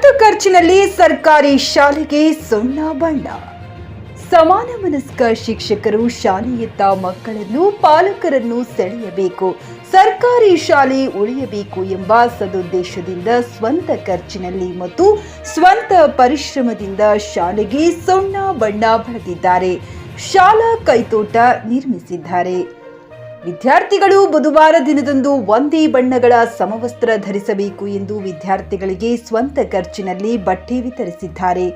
ಖರ್ಚಿನಲ್ಲಿ ಸರ್ಕಾರಿ ಶಾಲೆಗೆ ಸುಣ್ಣ ಬಣ್ಣ. ಸಮಾನ ಮನಸ್ಕ ಶಿಕ್ಷಕರು ಶಾಲೆಯತ್ತ ಮಕ್ಕಳನ್ನು ಪಾಲಕರನ್ನು ಸೆಳೆಯಬೇಕು. ಸರ್ಕಾರಿ ಶಾಲೆ ಉಳಿಯಬೇಕು ಎಂಬ ಸದುದ್ದೇಶದಿಂದ ಸ್ವಂತ ಖರ್ಚಿನಲ್ಲಿ ಮತ್ತು ಸ್ವಂತ ಪರಿಶ್ರಮದಿಂದ ಶಾಲೆಗೆ ಸುಣ್ಣ ಬಣ್ಣ ಬರೆದಿದ್ದಾರೆ. ಶಾಲಾ ಕೈತೋಟ ನಿರ್ಮಿಸಿದ್ದಾರೆ. ವಿದ್ಯಾರ್ಥಿಗಳು ಬುಧವಾರ ದಿನದಂದು ಒಂದೇ ಬಣ್ಣಗಳ ಸಮವಸ್ತ್ರ ಧರಿಸಬೇಕು ಎಂದು ವಿದ್ಯಾರ್ಥಿಗಳಿಗೆ ಸ್ವಂತ ಖರ್ಚಿನಲ್ಲಿ ಬಟ್ಟೆ ವಿತರಿಸಿದ್ದಾರೆ.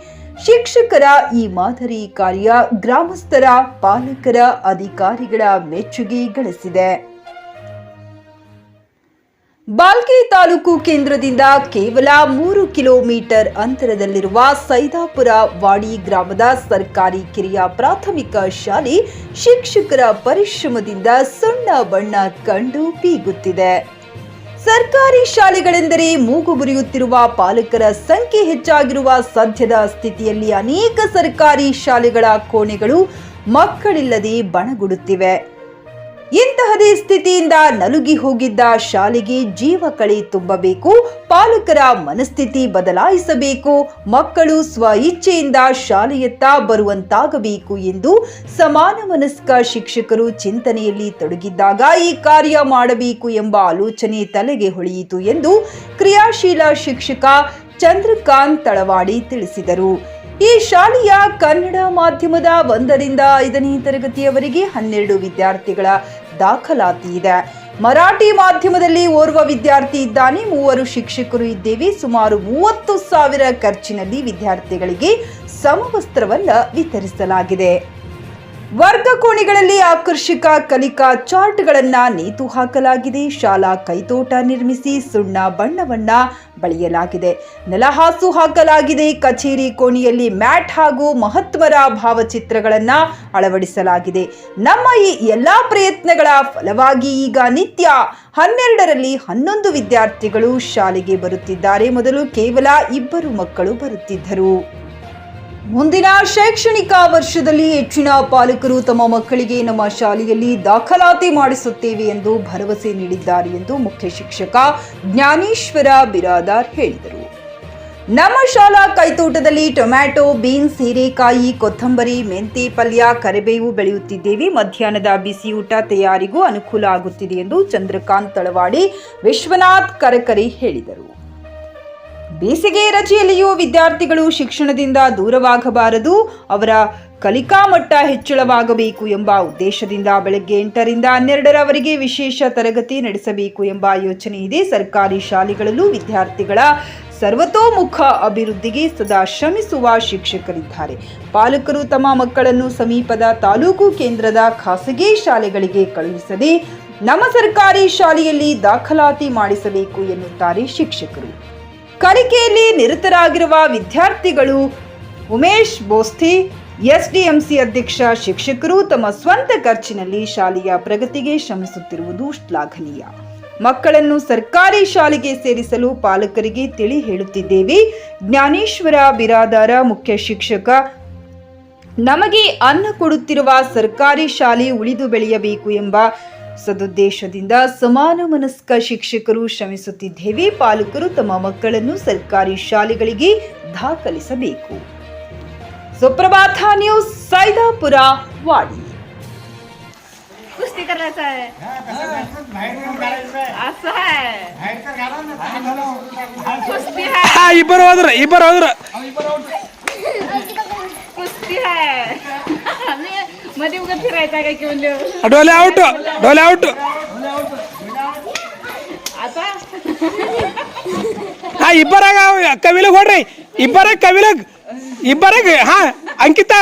ಶಿಕ್ಷಕರ ಈ ಮಾದರಿ ಕಾರ್ಯ ಗ್ರಾಮಸ್ಥರ ಪಾಲಕರ ಅಧಿಕಾರಿಗಳ ಮೆಚ್ಚುಗೆ ಗಳಿಸಿದೆ. ಬಾಲ್ಕಿ ತಾಲೂಕು ಕೇಂದ್ರದಿಂದ ಕೇವಲ ಮೂರು ಕಿಲೋಮೀಟರ್ ಅಂತರದಲ್ಲಿರುವ ಸೈದಾಪುರ ವಾಡಿ ಗ್ರಾಮದ ಸರ್ಕಾರಿ ಕಿರಿಯ ಪ್ರಾಥಮಿಕ ಶಾಲೆ ಶಿಕ್ಷಕರ ಪರಿಶ್ರಮದಿಂದ ಸಣ್ಣ ಬಣ್ಣ ಕಂಡು ಬೀಗುತ್ತಿದೆ. ಸರ್ಕಾರಿ ಶಾಲೆಗಳೆಂದರೆ ಮೂಗು ಮುರಿಯುತ್ತಿರುವ ಪಾಲಕರ ಸಂಖ್ಯೆ ಹೆಚ್ಚಾಗಿರುವ ಸದ್ಯದ ಸ್ಥಿತಿಯಲ್ಲಿ ಅನೇಕ ಸರ್ಕಾರಿ ಶಾಲೆಗಳ ಕೋಣೆಗಳು ಮಕ್ಕಳಿಲ್ಲದೆ ಬಣಗುಡುತ್ತಿವೆ. ಇಂತಹದೇ ಸ್ಥಿತಿಯಿಂದ ನಲುಗಿ ಹೋಗಿದ್ದ ಶಾಲೆಗೆ ಜೀವ ಕಳೆ ತುಂಬಬೇಕು, ಪಾಲಕರ ಮನಸ್ಥಿತಿ ಬದಲಾಯಿಸಬೇಕು, ಮಕ್ಕಳು ಸ್ವ ಇಚ್ಛೆಯಿಂದ ಶಾಲೆಯತ್ತ ಬರುವಂತಾಗಬೇಕು ಎಂದು ಸಮಾನ ಮನಸ್ಕ ಶಿಕ್ಷಕರು ಚಿಂತನೆಯಲ್ಲಿ ತೊಡಗಿದ್ದಾಗ ಈ ಕಾರ್ಯ ಮಾಡಬೇಕು ಎಂಬ ಆಲೋಚನೆ ತಲೆಗೆ ಹೊಳೆಯಿತು ಎಂದು ಕ್ರಿಯಾಶೀಲ ಶಿಕ್ಷಕ ಚಂದ್ರಕಾಂತ್ ತಳವಾಡಿ ತಿಳಿಸಿದರು. ಈ ಶಾಲೆಯ ಕನ್ನಡ ಮಾಧ್ಯಮದ ಒಂದರಿಂದ ಐದನೇ ತರಗತಿಯವರೆಗೆ ಹನ್ನೆರಡು ವಿದ್ಯಾರ್ಥಿಗಳ ದಾಖಲಾತಿ ಇದೆ. ಮರಾಠಿ ಮಾಧ್ಯಮದಲ್ಲಿ ಓರ್ವ ವಿದ್ಯಾರ್ಥಿ ಇದ್ದಾನೆ. ಮೂವರು ಶಿಕ್ಷಕರು ಇದ್ದೇವೆ. ಸುಮಾರು ಮೂವತ್ತು ಸಾವಿರ ಖರ್ಚಿನಲ್ಲಿ ವಿದ್ಯಾರ್ಥಿಗಳಿಗೆ ಸಮವಸ್ತ್ರವನ್ನು ವಿತರಿಸಲಾಗಿದೆ. ವರ್ಗ ಕೋಣೆಗಳಲ್ಲಿ ಆಕರ್ಷಕ ಕಲಿಕಾ ಚಾರ್ಟ್ಗಳನ್ನು ನೇತು ಹಾಕಲಾಗಿದೆ. ಶಾಲಾ ಕೈತೋಟ ನಿರ್ಮಿಸಿ ಸುಣ್ಣ ಬಣ್ಣವನ್ನ ಬಳಿಯಲಾಗಿದೆ. ನೆಲಹಾಸು ಹಾಕಲಾಗಿದೆ. ಕಚೇರಿ ಕೋಣೆಯಲ್ಲಿ ಮ್ಯಾಟ್ ಹಾಗೂ ಮಹತ್ವರ ಭಾವಚಿತ್ರಗಳನ್ನು ಅಳವಡಿಸಲಾಗಿದೆ. ನಮ್ಮ ಈ ಎಲ್ಲ ಪ್ರಯತ್ನಗಳ ಫಲವಾಗಿ ಈಗ ನಿತ್ಯ ಹನ್ನೆರಡರಲ್ಲಿ ಹನ್ನೊಂದು ವಿದ್ಯಾರ್ಥಿಗಳು ಶಾಲೆಗೆ ಬರುತ್ತಿದ್ದಾರೆ. ಮೊದಲು ಕೇವಲ ಇಬ್ಬರು ಮಕ್ಕಳು ಬರುತ್ತಿದ್ದರು. ಮುಂದಿನ ಶೈಕ್ಷಣಿಕ ವರ್ಷದಲ್ಲಿ ಹೆಚ್ಚಿನ ಪಾಲಕರು ತಮ್ಮ ಮಕ್ಕಳಿಗೆ ನಮ್ಮ ಶಾಲೆಯಲ್ಲಿ ದಾಖಲಾತಿ ಮಾಡಿಸುತ್ತೇವೆ ಎಂದು ಭರವಸೆ ನೀಡಿದ್ದಾರೆ ಎಂದು ಮುಖ್ಯ ಶಿಕ್ಷಕ ಜ್ಞಾನೇಶ್ವರ ಬಿರಾದಾರ್ ಹೇಳಿದರು. ನಮ್ಮ ಶಾಲಾ ಕೈತೋಟದಲ್ಲಿ ಟೊಮ್ಯಾಟೊ, ಬೀನ್ಸ್, ಹೀರೆಕಾಯಿ, ಕೊತ್ತಂಬರಿ, ಮೆಂತೆ, ಪಲ್ಯ, ಕರಿಬೇವು ಬೆಳೆಯುತ್ತಿದ್ದೇವೆ. ಮಧ್ಯಾಹ್ನದ ಬಿಸಿಯೂಟ ತಯಾರಿಗೂ ಅನುಕೂಲ ಆಗುತ್ತಿದೆ ಎಂದು ಚಂದ್ರಕಾಂತ್ ತಳವಾಡಿ ವಿಶ್ವನಾಥ್ ಕರಕರಿ ಹೇಳಿದರು. ಬೇಸಿಗೆ ರಜೆಯಲ್ಲಿಯೂ ವಿದ್ಯಾರ್ಥಿಗಳು ಶಿಕ್ಷಣದಿಂದ ದೂರವಾಗಬಾರದು. ಅವರ ಕಲಿಕಾ ಮಟ್ಟ ಹೆಚ್ಚಳವಾಗಬೇಕು ಎಂಬ ಉದ್ದೇಶದಿಂದ ಬೆಳಗ್ಗೆ ಎಂಟರಿಂದ ಹನ್ನೆರಡರವರೆಗೆ ವಿಶೇಷ ತರಗತಿ ನಡೆಸಬೇಕು ಎಂಬ ಯೋಚನೆ ಇದೆ. ಸರ್ಕಾರಿ ಶಾಲೆಗಳಲ್ಲೂ ವಿದ್ಯಾರ್ಥಿಗಳ ಸರ್ವತೋಮುಖ ಅಭಿವೃದ್ಧಿಗೆ ಸದಾ ಶ್ರಮಿಸುವ ಶಿಕ್ಷಕರಿದ್ದಾರೆ. ಪಾಲಕರು ತಮ್ಮ ಮಕ್ಕಳನ್ನು ಸಮೀಪದ ತಾಲೂಕು ಕೇಂದ್ರದ ಖಾಸಗಿ ಶಾಲೆಗಳಿಗೆ ಕಳುಹಿಸದೆ ನಮ್ಮ ಸರ್ಕಾರಿ ಶಾಲೆಯಲ್ಲಿ ದಾಖಲಾತಿ ಮಾಡಿಸಬೇಕು ಎನ್ನುತ್ತಾರೆ ಶಿಕ್ಷಕರು. ಕಲಿಕೆಯಲ್ಲಿ ನಿರತರಾಗಿರುವ ವಿದ್ಯಾರ್ಥಿಗಳು ಉಮೇಶ್ ಬೋಸ್ತಿ, ಎಸ್ಡಿಎಂಸಿ ಅಧ್ಯಕ್ಷ ಶಿಕ್ಷಕರು ತಮ್ಮ ಸ್ವಂತ ಖರ್ಚಿನಲ್ಲಿ ಶಾಲೆಯ ಪ್ರಗತಿಗೆ ಶ್ರಮಿಸುತ್ತಿರುವುದು ಶ್ಲಾಘನೀಯ. ಮಕ್ಕಳನ್ನು ಸರ್ಕಾರಿ ಶಾಲೆಗೆ ಸೇರಿಸಲು ಪಾಲಕರಿಗೆ ತಿಳಿ ಹೇಳುತ್ತಿದ್ದೇವೆ. ಜ್ಞಾನೇಶ್ವರ ಬಿರಾದಾರ ಮುಖ್ಯ ಶಿಕ್ಷಕ, ನಮಗೆ ಅನ್ನ ಕೊಡುತ್ತಿರುವ ಸರ್ಕಾರಿ ಶಾಲೆ ಉಳಿದು ಬೆಳೆಯಬೇಕು ಎಂಬ ಸದುದ್ದೇಶದಿಂದ ಸಮಾನ ಮನಸ್ಕ ಶಿಕ್ಷಕರು ಶ್ರಮಿಸುತ್ತಿದ್ದೇವೆ. ಪಾಲಕರು ತಮ್ಮ ಮಕ್ಕಳನ್ನು ಸರ್ಕಾರಿ ಶಾಲೆಗಳಿಗೆ ದಾಖಲಿಸಬೇಕು. ಸುಪ್ರಭಾತ ನ್ಯೂಸ್ ಸೈದಾಪುರ ವಾಡಿ. ಇಬ್ಬರು ಹೋದ್ರ ಇಬ್ಬರು ಹೋದ್ರ. ಕುಸ್ತಿ मध्ये उगा फिरायचा काय घेऊन डोले आउट डोले आउट आता? हा इब्बराग कविलग होड रे इब्बराग कविलग इब्बराग हा अंकिता.